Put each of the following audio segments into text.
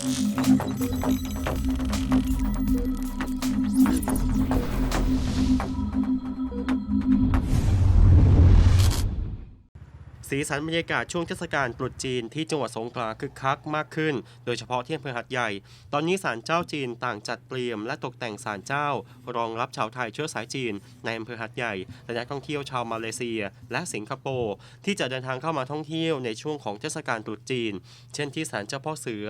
Thank you. สีสันบรรยากาศช่วงเทศกาลตรุษจีนที่จังหวัดสงขลาคึกคักมากขึ้น โดยเฉพาะที่อำเภอหัดใหญ่ ตอนนี้ศาลเจ้าจีนต่างจัดเตรียมและตกแต่งศาลเจ้า รองรับชาวไทยเชื้อสายจีน ในอำเภอหัดใหญ่และนักท่องเที่ยวชาวมาเลเซีย และสิงคโปร์ที่จะเดินทางเข้ามาท่องเที่ยวในช่วงของเทศกาลตรุษจีน เช่นที่ศาลเจ้าพ่อเสือ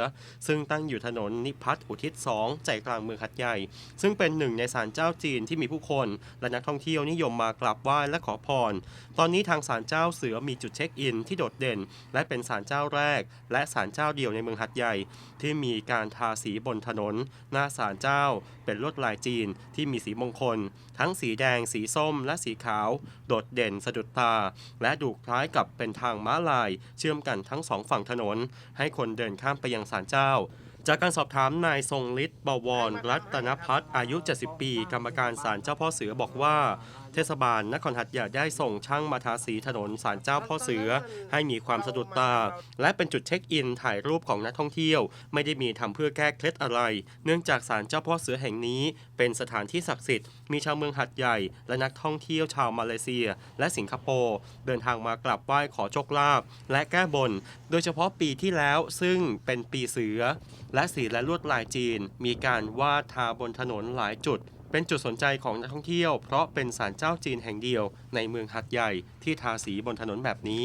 ซึ่งตั้งอยู่ถนนนิพัฒน์อุทิศ2ใจกลางเมืองหัดใหญ่ ซึ่งเป็นหนึ่งในศาลเจ้าจีนที่มีผู้คน และนักท่องเที่ยวนิยมมากราบไหว้และขอพร ตอนนี้ทางศาลเจ้าเสือมีจุดเช็คอินที่โดดเด่น และเป็นศาลเจ้าแรก และศาลเจ้าเดียวในเมืองหัดใหญ่ ที่มีการทาสีบนถนน หน้าศาลเจ้า เป็นลวดลายจีนที่มีสีมงคล ทั้งสีแดง สีส้ม และสีขาว โดดเด่นสะดุดตา และดูคล้ายกับเป็นทางม้าลาย เชื่อมกันทั้งสองฝั่งถนน ให้คนเดินข้ามไปยังศาลเจ้า จากการสอบถามนายทรงฤทธิ์บวรรัตนพัฒน์อายุ 70 ปี กรรมการศาลเจ้าพ่อเสือบอกว่า เทศบาลนครหัดใหญ่ได้ส่งช่างมาทาสีถนนศาลเจ้าพ่อเสือ ให้มีความสะดุดตา และเป็นจุดเช็คอินถ่ายรูปของนักท่องเที่ยว ไม่ได้มีทำเพื่อแก้เคล็ดอะไร เนื่องจากศาลเจ้าพ่อเสือแห่งนี้ เป็นสถานที่ศักดิ์สิทธิ์มีชาวเมืองหัดใหญ่ และนักท่องเที่ยวชาวมาเลเซีย และสิงคโปร์เดินทางมากราบไหว้ขอโชคลาภและแก้บน โดยเฉพาะปีที่แล้วซึ่งเป็นปีเสือและสีและลวดลายจีน มีการวาดทาบนถนนหลายจุด เป็นจุดสนใจของนักท่องเที่ยว เพราะเป็นศาลเจ้าจีนแห่งเดียวในเมืองหัดใหญ่ที่ทาสีบนถนนแบบนี้